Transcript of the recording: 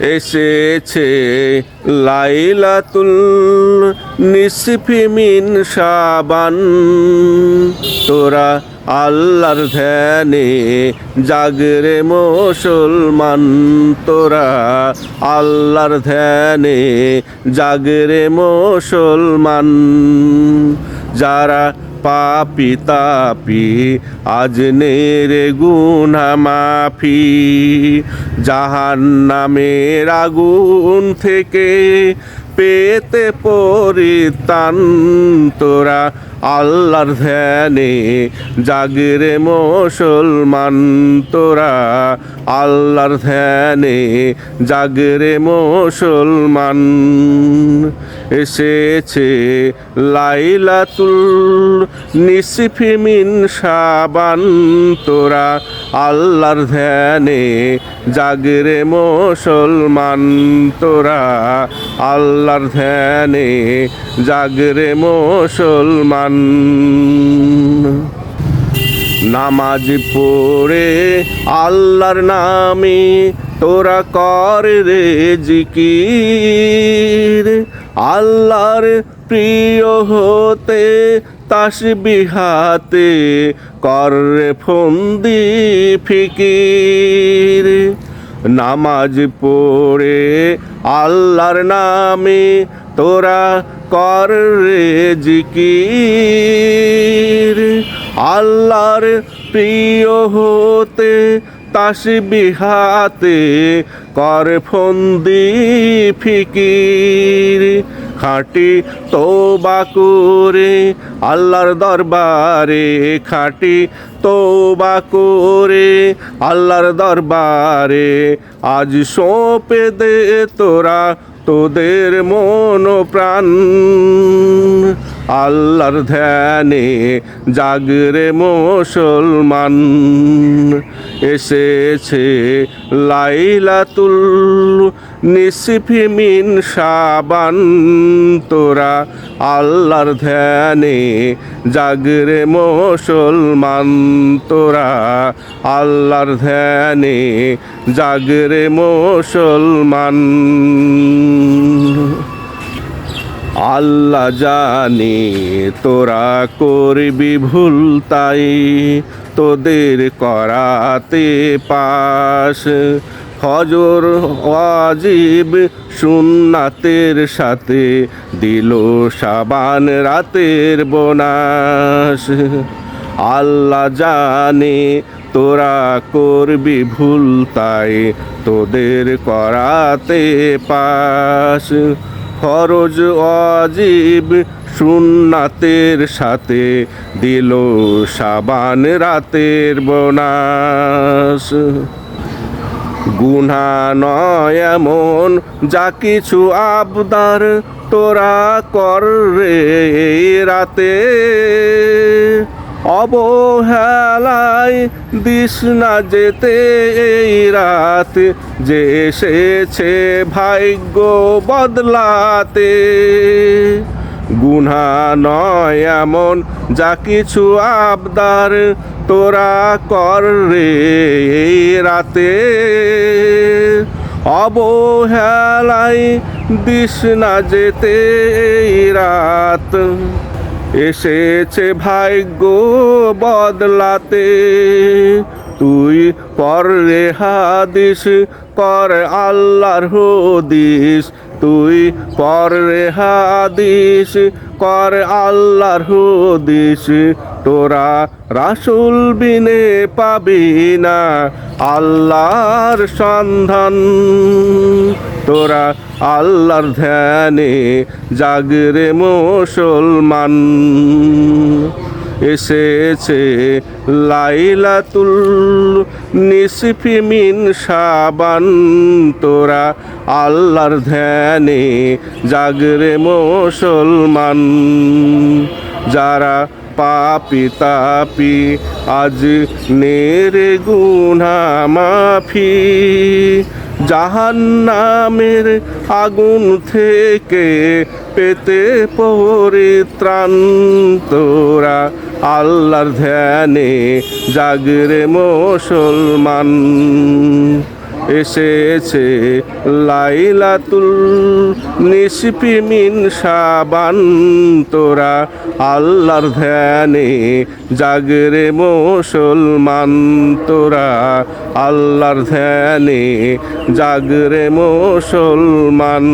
এসেছে লাইলাতুল নিসফি সাবান তোরা আল্লাহর ধ্যানে জাগরে মুসলমান। তোরা আল্লাহর ধ্যানে জাগরে মুসলমান। যারা পাপি তাপি আজ নেরে গুণ মাফি। জাহান নামের আগুন থেকে পেতে পরিতান তোরা আল্লাহর ধ্যানে জাগরে মুসলমান তোরা আল্লাহর ধ্যানে জাগরে মুসলমান। এসেছে লাইলাতুল নিসিফিমিন সাবান তোরা আল্লাহর ধ্যানে জাগরে মুসলমান তোরা। আল্লাহর ধ্যানে জাগরে মুসলমান। নামাজ পড়ে আল্লাহর নামে তোরা কর রে জিকির। আল্লাহর প্রিয় হতে তাসবিহাতে কর রে ফন্দি ফিকির। নামাজ পড়ে আল্লাহর নামে তোরা কর রে জিকির। আল্লাহর প্রিয় হতে তাসবিহাতে কর ফন্দি ফিকির। খাঁটি তোবা করে আল্লাহর দরবারে, খাঁটি তোবা করে আল্লাহর দরবারে। আজ সঁপে দে তোরা তোদের মন প্রাণ। আল্লাহর ধ্যানে জাগরে মুসলমান। এসেছে লাইলাতুল নিসফি মিন শাবান। তোরা আল্লাহর ধ্যানে জাগরে মুসলমান। তোরা আল্লাহর ধ্যানে জাগরে মুসলমান। আল্লাহ জানে, তোরা করবি ভুল তাই। তোদের করাতে পাশ হজর ওয়াজিব সুন্নাতের সাথে দিল সাবান রাতের বোনাস। আল্লাহ জানে, তোরা করবি ভুল তাই তোদের করাতে পাশ ফরজ অজীব সুন্নাতের সাথে দিল সাবান রাতের বোনাস। গুনা নয় এমন যা কিছু আবদার তোরা কর রে রাতে। অবহেলায় দিস না যেতে এই রাত, যে এসেছে ভাগ্য বদলাতে। গুনা নয় এমন যা কিছু আবদার তোরা কর রে এই রাতে। অবহেলায় দিস না যেতে এই রাত। এসেছে ভাগ্য বদলাতে। তুই পর হাদিস কর আল্লাহর হদিস। তুই পর হাদিস কর আল্লাহর হদিস। তোরা রাসুল বিনে পাবি না, আল্লাহর সন্ধান। তোরা আল্লাহর ধ্যানে জাগরে মুসলমান। এসেছে লাইলাতুল নিসফি মিন শাবান। তোরা আল্লাহর ধ্যানে জাগরে মুসলমান। যারা পাপি তাপি, আজ নেরে গুনা মাফি। জাহান্নামের আগুন থেকে পেতে পরিত্রাণ তোরা আল্লাহর ধ্যানে জাগরে মুসলমান। এসেছে লাইলাতুল নিশিপি মিন সাবান তোরা আল্লাহর ধ্যানে জাগরে মুসলমান তোরা আল্লাহর ধ্যানে জাগরে মুসলমান